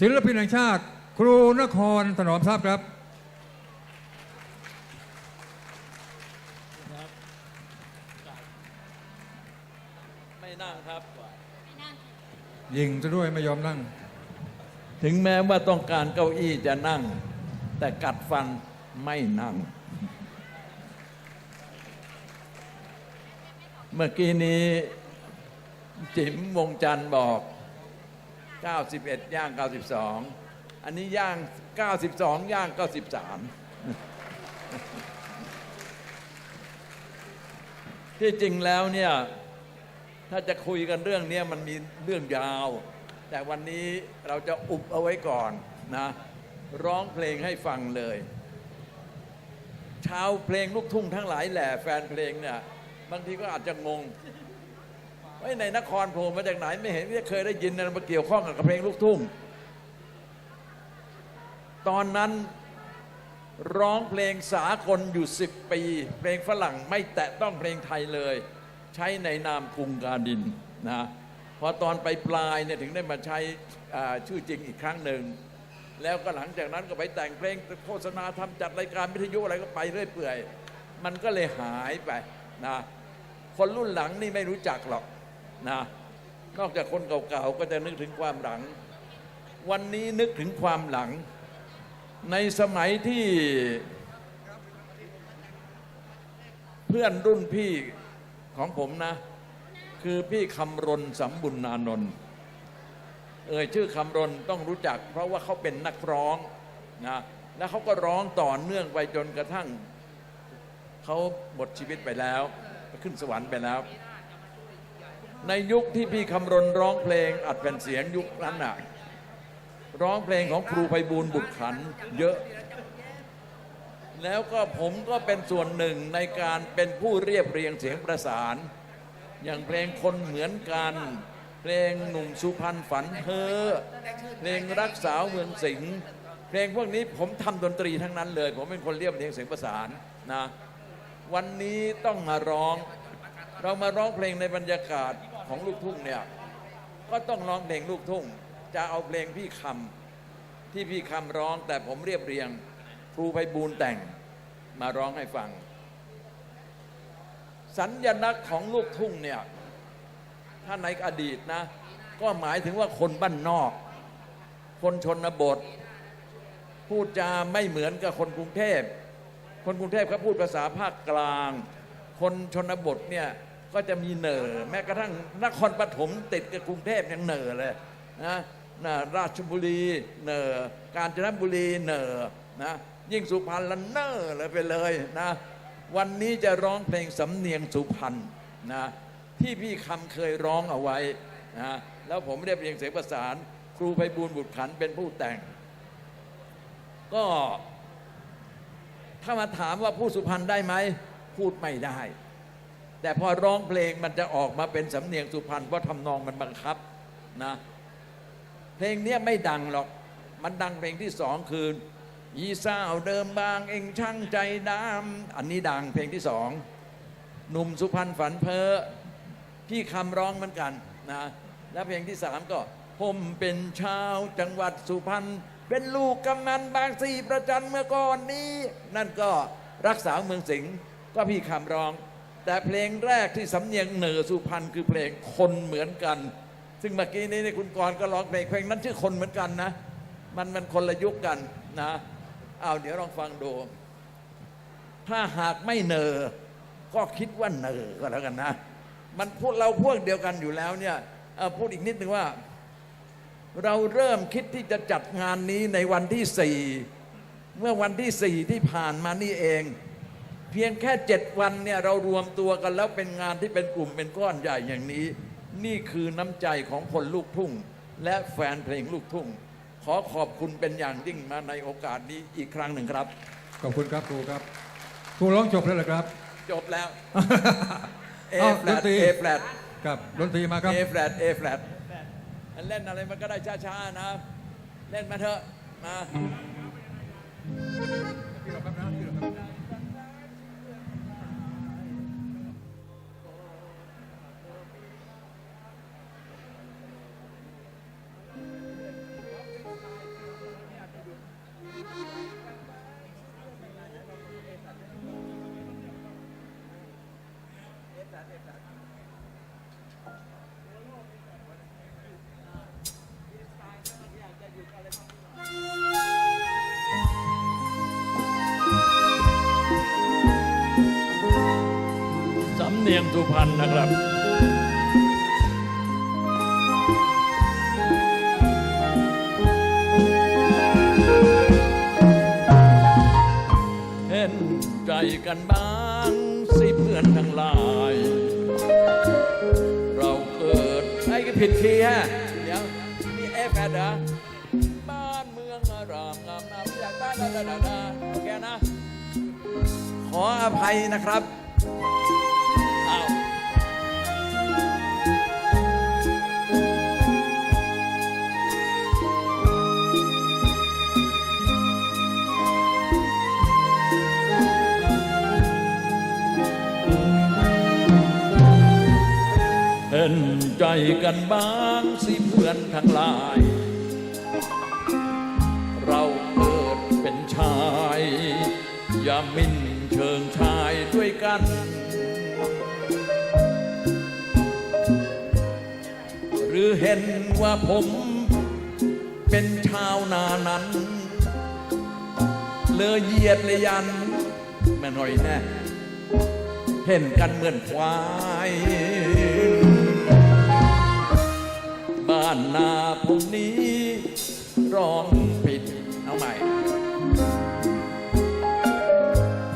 ศิลปินแห่งชาติ ครูนครถนอมทรัพย์ครับ ไม่นั่งครับ ยิงซะด้วยไม่ยอมนั่ง ถึงแม้ว่าต้องการเก้าอี้จะนั่ง แต่กัดฟันไม่นั่ง เมื่อกี้นี้จิ๋มวงจันทร์บอก 91 ย่าง 92 อันนี้ย่าง 92 ย่าง 93 ที่จริงแล้วเนี่ย ถ้าจะคุยกันเรื่องเนี้ยมันมีเรื่องยาว แต่วันนี้เราจะอุบเอาไว้ก่อนนะ ร้องเพลงให้ฟังเลย ชาวเพลงลูกทุ่งทั้งหลายแหล่แฟนเพลงเนี่ยบางทีก็อาจจะงง ไว่ในนครโผล่มาจากไหนไม่เห็นไม่เคยได้ยินอะมาเกี่ยวข้องกับเพลงลูกทุ่ง ตอนนั้นร้องเพลงสากลอยู่10ปี เพลงฝรั่งไม่แตะต้องเพลงไทยเลย ใช้ในนามกรุงการดินนะพอตอนไปปลายเนี่ยถึงได้มาใช้ชื่อจริงอีกครั้งหนึ่ง แล้วก็หลังจากนั้นก็ไปแต่งเพลงโฆษณาทำจัดรายการวิทยุอะไรก็ไปเรื่อยเปื่อย มันก็เลยหายไปนะคนรุ่นหลังนี่ไม่รู้จักหรอก นะนอกจากคนเก่าๆก็จะนึกถึงความหลัง วันนี้นึกถึงความหลัง ในสมัยที่ เพื่อนรุ่นพี่ของผมนะ คือพี่คำรณสำบุญนานนท์เอ่ยชื่อคำรณต้องรู้จัก เพราะว่าเขาเป็นนักร้องนะแล้วเขาก็ร้องต่อเนื่องไปจนกระทั่ง เขาหมดชีวิตไปแล้ว ขึ้นสวรรค์ไปแล้ว ในยุคที่พี่คำรณร้องเพลงอัดแผ่นเสียงยุคนั้นน่ะร้องเพลงของครูไพบูลบุตรขันเยอะ แล้วก็ผมก็เป็นส่วนหนึ่งในการเป็นผู้เรียบเรียงเสียงประสาน อย่างเพลงคนเหมือนกัน เพลงหนุ่มสุพรรณฝันเพ้อเพลงรักสาวเมืองสิงห์เพลงพวกนี้ผมทำดนตรีทั้งนั้นเลย ผมเป็นคนเรียบเรียงเสียงประสานนะวันนี้ต้องมาร้อง เรามาร้องเพลงในบรรยากาศของลูกทุ่งเนี่ยก็ต้องร้องเพลงลูกทุ่ง จะเอาเพลงพี่คำที่พี่คำร้องแต่ผมเรียบเรียงครูไพบูลแต่งมาร้องให้ฟัง สัญญลักษณ์ของลูกทุ่งเนี่ยถ้าในอดีตนะ ก็หมายถึงว่าคนบ้านนอก คนชนบท พูดจาไม่เหมือนกับคนกรุงเทพคนกรุงเทพเขาพูดภาษาภาคกลาง คนชนบทเนี่ย ก็จะมีเหน่อแม้กระทั่งนครปฐมติดกับกรุงเทพยังเหน่อเลยนะนะราชบุรีเหน่อกาญจนบุรีเหน่อนะยิ่งสุพรรณละเน่อเลยไปเลยนะวันนี้จะร้องเพลงสำเนียงสุพรรณนะที่พี่คำเคยร้องเอาไว้นะแล้วผมเรียบเรียงเสียงประสาน ครูไพบูลบุตรขันเป็นผู้แต่ง ก็ถ้ามาถามว่าพูดสุพรรณได้ไหม พูดไม่ได้ แต่พอร้องเพลงมันจะออกมาเป็นสำเนียงสุพรรณเพราะทำนองมันบังคับนะเพลงนี้ไม่ดังหรอก มันดังเพลงที่สองคือยีสาวเดิมบางเองช่างใจดำอันนี้ดังเพลงที่สองหนุ่มสุพรรณฝันเพ้อพี่คำร้องเหมือนกันนะแล้วเพลงที่สามก็ผมเป็นชาวจังหวัดสุพรรณเป็นลูกกำนันบางสีประจันเมื่อก่อนนี้ นั่นก็รักษาเมืองสิงห์ก็พี่คำร้อง แต่เพลงแรกที่สำเนียงเหนือสุพรรณคือเพลงคนเหมือนกัน ซึ่งเมื่อกี้นี้คุณกรก็ร้องเพลงเพลงนั้นชื่อคนเหมือนกันนะ มันมันคนละยุคกันนะเอาเดี๋ยวลองฟังดู ถ้าหากไม่เนอก็คิดว่าเนอก็แล้วกันนะ มันพูดเราพวกเดียวกันอยู่แล้วเนี่ยพูดอีกนิดหนึ่งว่า เราเริ่มคิดที่จะจัดงานนี้ในวันที่สี่เมื่อวันที่สี่ที่ผ่านมานี่เอง พียงแค่เจ็ดวันเนี่ยเรารวมตัวกันแล้วเป็นงานที่เป็นกลุ่มเป็นก้อนใหญ่อย่างนี้ นี่คือน้ำใจของคนลูกทุ่ง และแฟนเพลงลูกทุ่ง ขอขอบคุณเป็นอย่างยิ่งมาในโอกาสนี้อีกครั้งหนึ่งครับ ขอบคุณครับครูครับครูร้องจบแล้วเหรอครับ จบแล้ว A อ้าว flat ดนตรี A flat ครับดนตรีมาครับ A flat A flat เล่นอะไรมันก็ได้ช้าๆนะ เล่นมาเถอะมา สุพรรณนะครับเห็นใจกันบ้างสิเพื่อนทั้งหลาย เราเกิดไอ้ก็ผิดคีย์ฮะเดี๋ยวนี่เอฟแอดเหรอบ้านเมืองอารามงามน้ำอยากได้ดาดาดาดาโอเคนะ ขออภัยนะครับ ใจกันบ้างสิเพื่อนทั้งหลาย เราเกิดเป็นชาย อย่ามิ่นเชิงชายด้วยกันหรือเห็นว่าผมเป็นชาวนานั้น เลอเยียดเลยยันแม่หน่อยแน่เห็นกันเหมือนควายานนาผมนี้ ร้องผิดเอาใหม่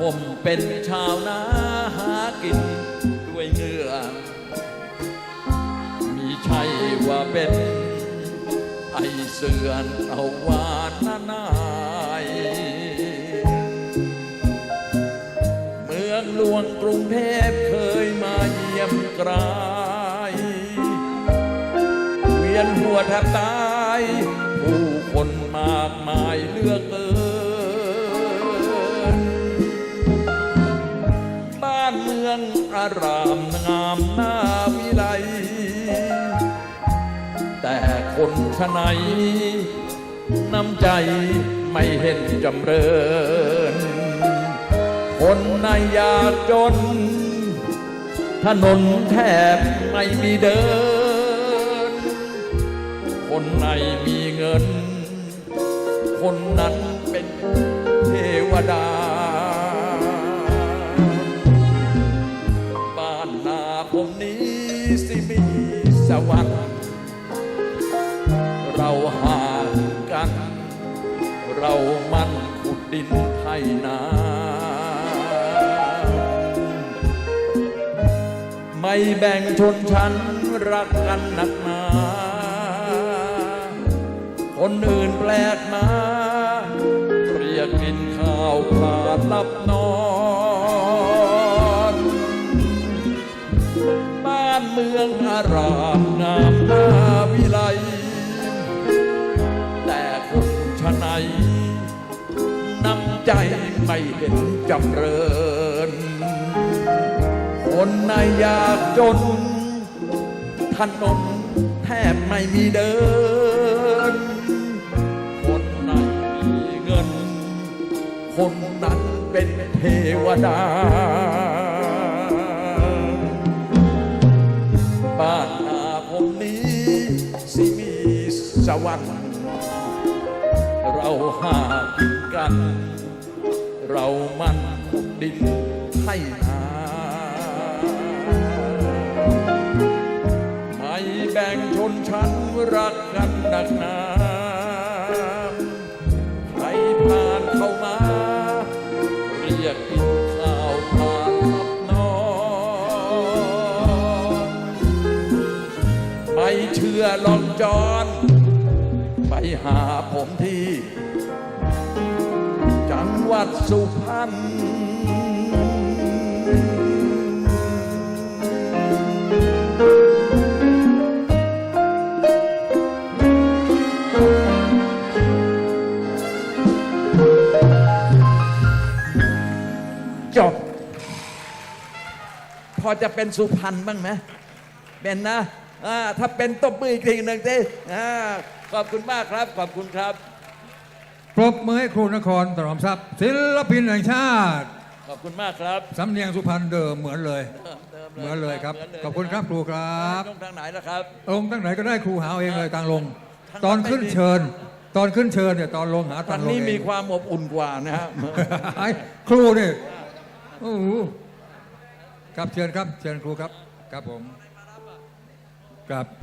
ผมเป็นชาวนาหากินด้วยเหงื่อ มีใช่ว่าเป็นไอเสือนเอาวานนานายเมืองหลวงกรุงเทพเคยมาเยี่ยมกรา ยนหัวแทบตาย ผู้คนมากมายเลือกเกิน บ้านเมืองอารามงามน่าวิไล แต่คนชะไหนน้ำใจไม่เห็นจำเริญ คนในยากจน ถนนแทบไม่มีเดิน คนในมีเงิน คนนั้นเป็นเทวดา บ้านนาผมนี้สิมีสวรรค์เราห่างกัน เรามันขุดดินไทยนาไม่แบ่งชนชั้นรักกันหนักหนา คนอื่นแปลกมาเรียกกินข้าวขาดหลับนอน บ้านเมืองอารามงามนาวิไล แต่คนชะไหนน้ำใจไม่เห็นจำเริญ คนในยากจนถนนแทบไม่มีเดิน คนนั้นเป็นเทวดา บ้านนาผมนี้สิมีสวรรค์เราหากินกัน เรามันขุดดินให้นาไม่แบ่งชนชั้นรักกันหนักหนา จอนไปหาผมที่ จังหวัดสุพรรณจบ พอจะเป็นสุพรรณบ้างไหมเป็นนะ ถ้าเป็นตบมืออีกทีหนึ่งสิอ่าขอบคุณมากครับ ขอบคุณครับ ปรบมือให้ครูนครถนอมทรัพย์ศิลปินแห่งชาติ ขอบคุณมากครับสำเนียงสุพรรณเดิมเหมือนเลยเดิมดิมเหมือนเลยครับหมืนเลยขอบคุณครับครูครับต้องทางไหนนะครับ ลงตั้งไหนก็ได้ครูหาเอาเองเลยตังลงทางตอนขึ้นไม่ดีเชิญ ตอนขึ้นเชิญเนี่ยตอนลงหาตตัองนลงนี้เองมีความอบอุ่นกว่านะฮะไอ้ครูเนี่ยโอ้โหครับเชิญครับ เชิญครูครับ ครับผม ครับ